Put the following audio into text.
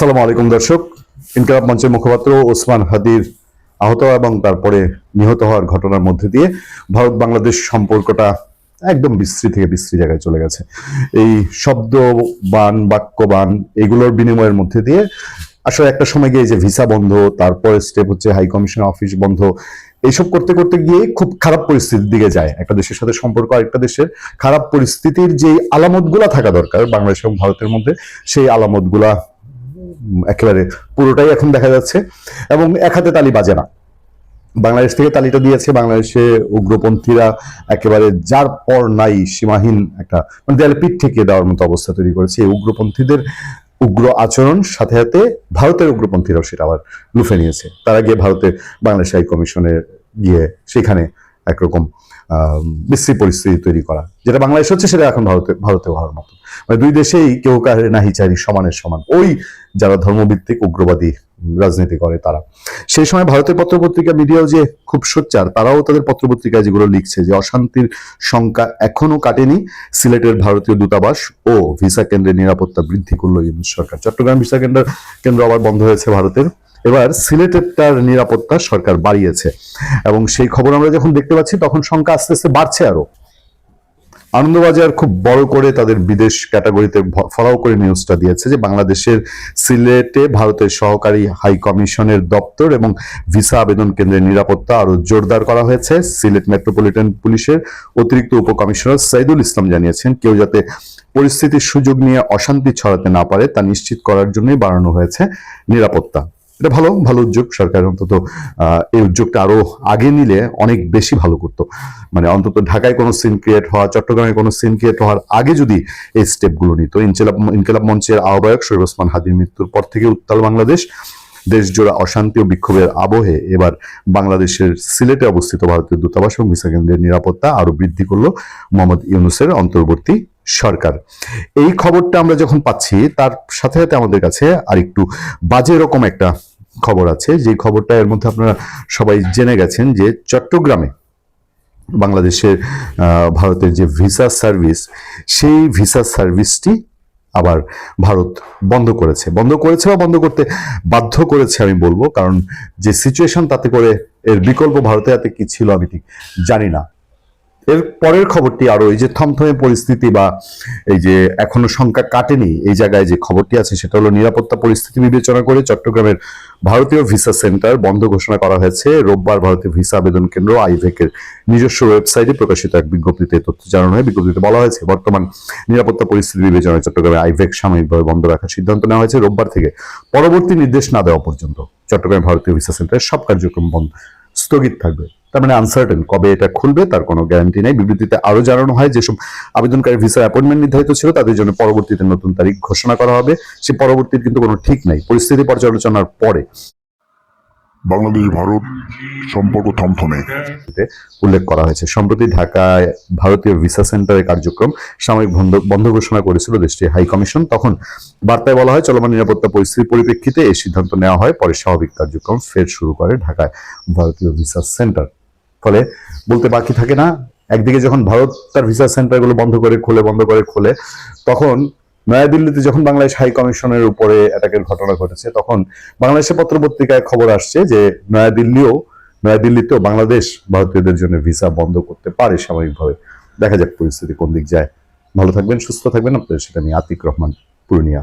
আসসালামু আলাইকুম দর্শক। ইনকালাব মঞ্চের মুখপাত্র ওসমান হাদির আহত এবং তারপরে নিহত হওয়ার ঘটনার মধ্যে দিয়ে ভারত বাংলাদেশ সম্পর্কটা একদম বিশ্রী থেকে বিশ্রী জায়গায় চলে গেছে। এই শব্দ, বান, বাক্যবান এগুলোর বিনিময়ের মধ্যে দিয়ে আসলে একটা সময় গিয়ে যে ভিসা বন্ধ, তারপরে স্টেপ হচ্ছে হাই কমিশন অফিস বন্ধ, এইসব করতে করতে গিয়ে খুব খারাপ পরিস্থিতির দিকে যায়। একটা দেশের সাথে সম্পর্ক আরেকটা দেশের খারাপ পরিস্থিতির যে আলামতগুলা থাকা দরকার বাংলাদেশ এবং ভারতের মধ্যে, সেই আলামতগুলা একেবারে পুরোটাই এখন দেখা যাচ্ছে এবং এক হাতে তালি বাজে না। বাংলাদেশ থেকে তালিটা দিয়েছে, বাংলাদেশে উগ্রপন্থীরা একেবারে যার পর নাই সীমাহীন একটা মানে দেয়ালে পিঠ ঠেকিয়ে দেওয়ার মতো অবস্থা তৈরি করেছে এই উগ্রপন্থীদের উগ্র আচরণ। সাথে সাথে ভারতের উগ্রপন্থীরাও সেটা আবার লুফে নিয়েছে। তারা গিয়ে ভারতে বাংলাদেশ হাই কমিশনে গিয়ে সেখানে একরকম বিশ্রী পরিস্থিতি তৈরি করা। যেটা বাংলাদেশ হচ্ছে সেটা এখন ভারতে ভারতে হওয়ার মতো। মানে দুই দেশেই কেউ কারে নাহি চারি সমানের সমান। ওই যারা ধর্মভিত্তিক, উগ্রবাদী রাজনীতি করে তারা। সেই সময় ভারতের পত্রপত্রিকা মিডিয়াও যে খুব সোচ্চার, তারাও তাদের পত্রপত্রিকায় যেগুলো লিখছে যে অশান্তির সংখ্যা এখনও কাটেনি, সিলেটের ভারতীয় দূতাবাস ও ভিসা কেন্দ্রের নিরাপত্তা বৃদ্ধি করল ইউনুস সরকার। চট্টগ্রাম ভিসা কেন্দ্র কেন্দ্র আবার বন্ধ হয়েছে ভারতের। এবার সিলেটের তার নিরাপত্তা সরকার বাড়িয়েছে। এবং সেই খবর আমরা যখন দেখতে পাচ্ছি, তখন সংখ্যা আস্তে আস্তে বাড়ছে আরও। আনন্দবাজার খুব বড় করে তাদের বিদেশ ক্যাটাগরিতে ফলাও করে নিউজটা দিয়েছে যে বাংলাদেশের সিলেটে ভারতের সহকারী হাই কমিশনের দপ্তর এবং ভিসা আবেদন কেন্দ্রের নিরাপত্তা আরও জোরদার করা হয়েছে। সিলেট মেট্রোপলিটন পুলিশের অতিরিক্ত উপকমিশনার সাইদুল ইসলাম জানিয়েছেন, কেউ যাতে পরিস্থিতির সুযোগ নিয়ে অশান্তি ছড়াতে না পারে, তা নিশ্চিত করার জন্যই বাড়ানো হয়েছে নিরাপত্তা। এটা ভালো ভালো উদ্যোগ সরকার অন্তত এই উদ্যোগটা আরও আগে নিলে অনেক বেশি ভালো করতো। মানে অন্তত ঢাকায় কোনো সিন ক্রিয়েট হওয়া, চট্টগ্রামে কোনো সিন ক্রিয়েট হওয়ার আগে যদি এই স্টেপগুলো নিত। ইনকিলাব ইনকিলাব মঞ্চের আহ্বায়ক শরীফ ওসমান হাদির মৃত্যুর পর থেকে উত্তাল বাংলাদেশ, দেশজোড়া অশান্তি ও বিক্ষোভের আবহে এবার বাংলাদেশের সিলেটে অবস্থিত ভারতীয় দূতাবাস এবং ভিসা কেন্দ্রের নিরাপত্তা আরও বৃদ্ধি করল মোহাম্মদ ইউনুসের অন্তর্বর্তী সরকার। এই খবরটা আমরা যখন পাচ্ছি, তার সাথে সাথে আমাদের কাছে আরেকটু বাজে রকম একটা খবর আছে। যে খবরটা এর মধ্যে আপনারা সবাই জেনে গেছেন যে চট্টগ্রামে বাংলাদেশের ভারতের যে ভিসা সার্ভিস, সেই ভিসা সার্ভিসটি আবার ভারত বন্ধ করেছে। বন্ধ করেছে বা বন্ধ করতে বাধ্য করেছে আমি বলব, কারণ যে সিচুয়েশন তাতে করে এর বিকল্প ভারতে হাতে কি ছিল আমি ঠিক জানি না। এর পরের খবরটি আরও, এই যে থমথমে পরিস্থিতি বা এই যে এখনও সংখ্যা কাটেনি, এই জায়গায় যে খবরটি আছে সেটা হলো নিরাপত্তা পরিস্থিতি বিবেচনা করে চট্টগ্রামের ভারতীয় ভিসা সেন্টার বন্ধ ঘোষণা করা হয়েছে। রোববার ভারতীয় ভিসা আবেদন কেন্দ্র আইভেকের নিজস্ব ওয়েবসাইটে প্রকাশিত এক বিজ্ঞপ্তিতে তথ্য জানানো হয়। বিজ্ঞপ্তিতে বলা হয়েছে, বর্তমান নিরাপত্তা পরিস্থিতি বিবেচনায় চট্টগ্রামে আইভেক সাময়িকভাবে বন্ধ রাখার সিদ্ধান্ত নেওয়া হয়েছে। রোববার থেকে পরবর্তী নির্দেশ না দেওয়া পর্যন্ত চট্টগ্রামে ভারতীয় ভিসা সেন্টারের সব কার্যক্রম বন্ধ, স্থগিত থাকবে। তার মানে আনসার্টেন কবে এটা খুলবে তার কোনো গ্যারান্টি নেই। বিবৃতিতে আরও জানানো হয় যেসব আবেদনকারী ভিসার অ্যাপয়েন্টমেন্ট নির্ধারিত ছিল তাদের জন্য পরবর্তীতে নতুন তারিখ ঘোষণা করা হবে। সে পরবর্তীর কিন্তু কোনো ঠিক নাই। পরিস্থিতি পর্যালোচনার পরে বাংলাদেশ ভারত সম্পর্ক থমথমে। উল্লেখ করা হয়েছে। সম্প্রতি ঢাকায় ভারতীয় ভিসা সেন্টারের কার্যক্রম সাময়িক বন্ধ ঘোষণা করেছিল দেশটির হাই কমিশন তখন বার্তায় বলা হয় চলমান নিরাপত্তা পরিস্থিতির পরিপ্রেক্ষিতে এই সিদ্ধান্ত নেওয়া হয়। পরে স্বাভাবিক কার্যক্রম ফের শুরু করে ঢাকায় ভারতীয় ভিসা সেন্টার ফলে বলতে বাকি থাকে না। একদিকে যখন ভারত তার ভিসা সেন্টারগুলো বন্ধ করে, খোলে, বন্ধ করে, খোলে, তখন নয়াদিল্লিতে যখন বাংলাদেশ হাই কমিশনের উপরে অ্যাটাকের ঘটনা ঘটেছে, তখন বাংলাদেশের পত্রপত্রিকায় খবর আসছে যে নয়াদিল্লিও, নয়াদিল্লিতেও বাংলাদেশ ভারতীয়দের জন্য ভিসা বন্ধ করতে পারে সাময়িকভাবে। দেখা যাক পরিস্থিতি কোন দিক যায়। ভালো থাকবেন, সুস্থ থাকবেন। আপনাদের সেটা আমি আতিক রহমান পূর্ণিয়া